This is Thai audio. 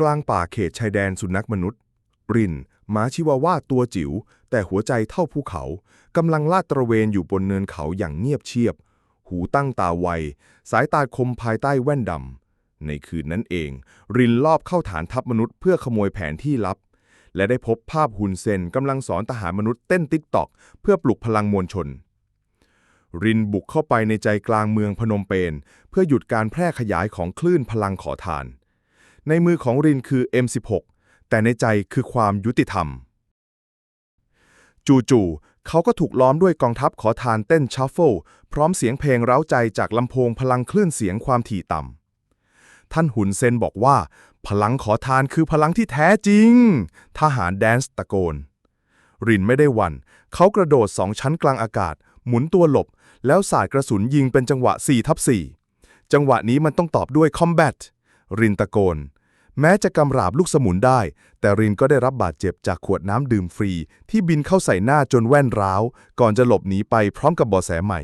กลางป่าเขตชายแดนสุนัขมนุษย์ รินหมาชิวาว่าตัวจิ๋ว แต่หัวใจเท่าภูเขา กำลังลาดตระเวนอยู่บนเนินเขาอย่างเงียบเชียบ หูตั้งตาไว สายตาคมภายใต้แว่นดำ ในคืนนั้นเอง รินลอบเข้าฐานทัพมนุษย์เพื่อขโมยแผนที่ลับ และได้พบภาพฮุนเซนกำลังสอนทหารมนุษย์เต้นติ๊กตอก เพื่อปลุกพลังมวลชน รินบุกเข้าไปในใจกลางเมืองพนมเปญเพื่อหยุดการแพร่ขยายของคลื่นพลังขอทาน ในมือของรินคือ M16 แต่ในใจคือความยุติธรรม จู่ๆเขาก็ถูกล้อมด้วยกองทัพขอทานเต้นชัฟเฟิลพร้อมเสียงเพลงเร้าใจจากลำโพงพลังคลื่นเสียงความถี่ต่ำท่านหุนเซนบอกว่า พลังขอทานคือพลังที่แท้จริง ทหารแดนส์ตะโกน รินไม่ได้วัน เขากระโดดสองชั้นกลางอากาศ หมุนตัวหลบ แล้วสาดกระสุนยิงเป็นจังหวะ4ทับ4จังหวะนี้มันต้องตอบด้วย combat รินตะโกน แม้จะกำราบลูกสมุนได้ แต่รินก็ได้รับบาดเจ็บจากขวดน้ำดื่มฟรี ที่บินเข้าใส่หน้าจนแว่นร้าว ก่อนจะหลบหนีไปพร้อมกับเบอแสใหม่